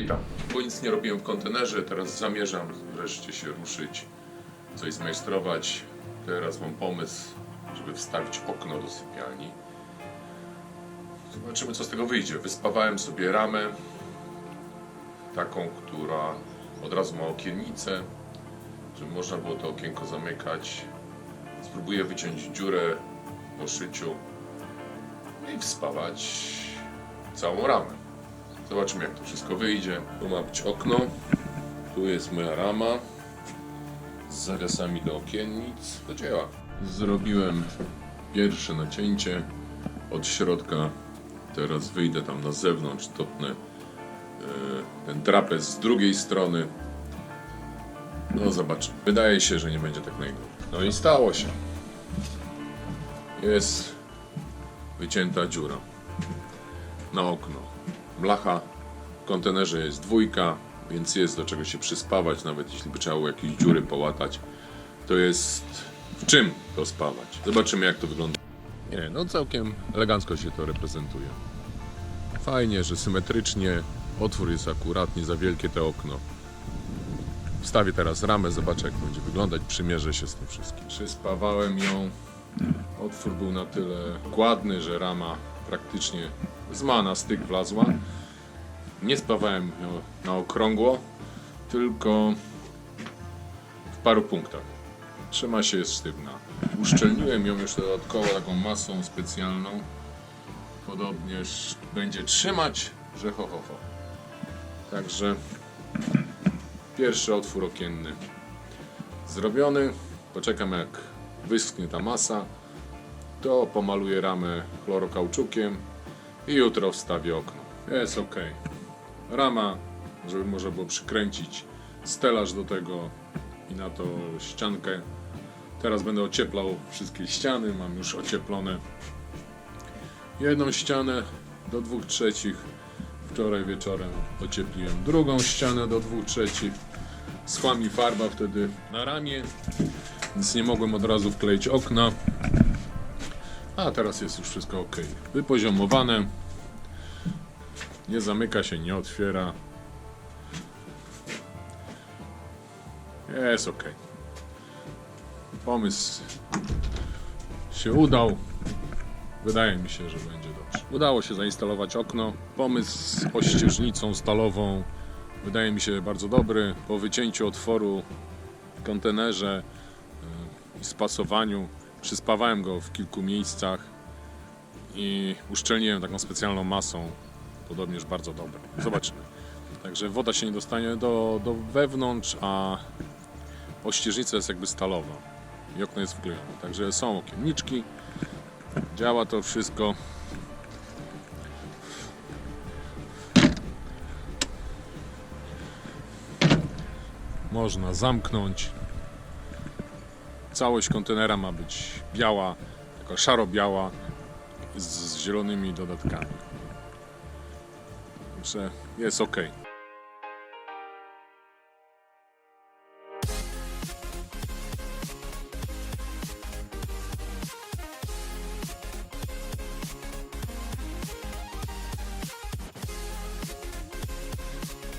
Witam. Bo nic nie robiłem w kontenerze, teraz zamierzam wreszcie się ruszyć, coś zmajstrować. Teraz mam pomysł, żeby wstawić okno do sypialni. Zobaczymy, co z tego wyjdzie. Wyspawałem sobie ramę, taką, która od razu ma okiennicę, żeby można było to okienko zamykać. Spróbuję wyciąć dziurę po szyciu i wspawać całą ramę. Zobaczymy jak to wszystko wyjdzie. Tu ma być okno. Tu jest moja rama z zawiasami do okiennic. Do dzieła. Zrobiłem pierwsze nacięcie od środka. Teraz wyjdę tam na zewnątrz, topnę e, ten trapez z drugiej strony. No zobaczymy. Wydaje się, że nie będzie tak najgorzej. No i stało się. Jest wycięta dziura na okno. Blacha w kontenerze jest dwójka, więc jest do czego się przyspawać, nawet jeśli by trzeba było jakieś dziury połatać. To jest w czym to spawać. Zobaczymy jak to wygląda. Nie, no całkiem elegancko się to reprezentuje. Fajnie, że symetrycznie, otwór jest akurat, nie za wielkie to okno. Wstawię teraz ramę, zobaczę jak będzie wyglądać, przymierzę się z tym wszystkim. Przyspawałem ją, otwór był na tyle ładny, że rama praktycznie zma na styk wlazła. Nie spawałem na okrągło, tylko w paru punktach. Trzyma się, jest sztywna. Uszczelniłem ją już dodatkowo taką masą specjalną. Podobnież będzie trzymać, że ho, ho, ho. Także pierwszy otwór okienny zrobiony. Poczekam jak wyschnie ta masa. To pomaluję ramę chlorokauczukiem i jutro wstawię okno. Jest ok. Rama, żeby można było przykręcić stelaż do tego i na to ściankę. Teraz będę ocieplał wszystkie ściany. Mam już ocieplone jedną ścianę do dwóch trzecich. Wczoraj wieczorem ociepliłem drugą ścianę do dwóch trzecich. Schła mi farba wtedy na ramię, więc nie mogłem od razu wkleić okna. A teraz jest już wszystko ok. Wypoziomowane. Nie zamyka się, nie otwiera. Jest ok. Pomysł się udał. Wydaje mi się, że będzie dobrze. Udało się zainstalować okno. Pomysł z ościeżnicą stalową wydaje mi się bardzo dobry. Po wycięciu otworu w kontenerze y, i spasowaniu przyspawałem go w kilku miejscach i uszczelniłem taką specjalną masą. Podobnież bardzo dobre. Zobaczymy. Także woda się nie dostanie do, do wewnątrz, a ościeżnica jest jakby stalowa i okno jest wklejone. Także są okienniczki. Działa to wszystko. Można zamknąć. Całość kontenera ma być biała, taka szaro-biała z, z zielonymi dodatkami. Także jest ok.